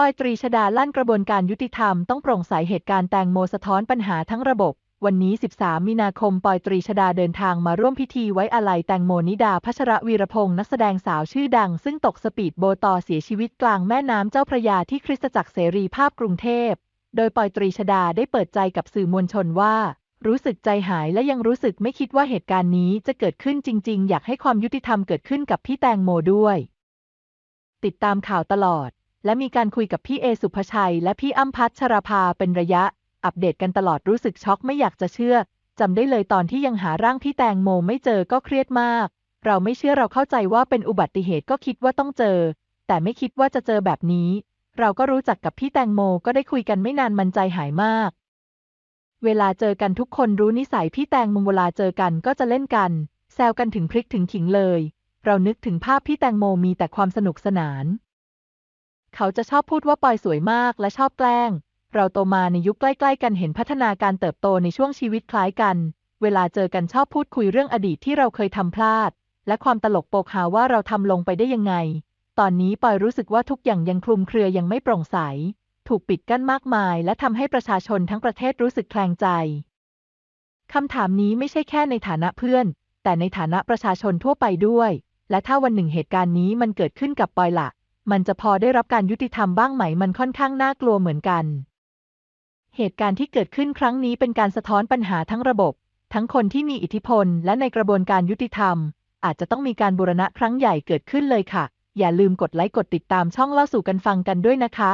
ปอยตรีชดาลั่นกระบวนการยุติธรรมต้องโปร่งใสเหตุการณ์แตงโมสะท้อนปัญหาทั้งระบบ วันนี้ 13 มีนาคม ปอยตรีชดาเดินทางมาร่วมพิธีไว้อาลัยแตงโมนิดาพัชรวีรพงศ์นักแสดงสาวชื่อดัง ซึ่งตกสปีดโบตอเสียชีวิตกลางแม่น้ำเจ้าพระยาที่คริสตจักรเสรีภาพกรุงเทพ โดยปอยตรีชดาได้เปิดใจกับสื่อมวลชนว่า รู้สึกใจหายและยังรู้สึกไม่คิดว่าเหตุการณ์นี้จะเกิดขึ้นจริง ๆ อยากให้ความยุติธรรมเกิดขึ้นกับพี่แตงโมด้วย ติดตามข่าวตลอด และมีการคุยกับพี่เอสุภชัย และพี่อ้ำพัชราภาเป็นระยะ อัปเดตกันตลอดรู้สึกช็อกไม่อยากจะเชื่อจำได้เลยตอนที่ยังหาร่างพี่แตงโมไม่เจอก็เครียดมาก เราไม่เชื่อเราเข้าใจว่าเป็นอุบัติเหตุก็คิดว่าต้องเจอ แต่ไม่คิดว่าจะเจอแบบนี้ เราก็รู้จักกับพี่แตงโมก็ได้คุยกันไม่นานมันใจหายมาก เวลาเจอกันทุกคนรู้นิสัยพี่แตงโมเวลาเจอกันก็จะเล่นกัน แซวกันถึงพริกถึงขิงเลย เรานึกถึงภาพพี่แตงโมมีแต่ความสนุกสนาน เขาจะชอบพูดว่าปอยสวยมากและชอบแกล้ง เราโตมาในยุคใกล้ ๆ กันเห็นพัฒนาการเติบโตในช่วงชีวิตคล้ายกัน เวลาเจอกันชอบพูดคุยเรื่องอดีตที่เราเคยทำพลาด และความตลกโปกหาว่าเราทำลงไปได้ยังไง ตอนนี้ปอยรู้สึกว่าทุกอย่างยังคลุมเครือยังไม่โปร่งใส ถูกปิดกั้นมากมาย และทำให้ประชาชนทั้งประเทศรู้สึกแคลงใจคำถามนี้ไม่ใช่แค่ในฐานะเพื่อน แต่ในฐานะประชาชนทั่วไปด้วย และถ้าวันหนึ่งเหตุการณ์นี้มันเกิดขึ้นกับปอยละ มันจะพอได้รับการยุติธรรมบ้างไหมมันค่อนข้างน่ากลัวเหมือนกัน เหตุการณ์ที่เกิดขึ้นครั้งนี้เป็นการสะท้อนปัญหาทั้งระบบ ทั้งคนที่มีอิทธิพลและในกระบวนการยุติธรรม อาจจะต้องมีการบูรณะครั้งใหญ่เกิดขึ้นเลยค่ะ อย่าลืมกดไลค์กดติดตามช่องเล่าสู่กันฟังกันด้วยนะคะ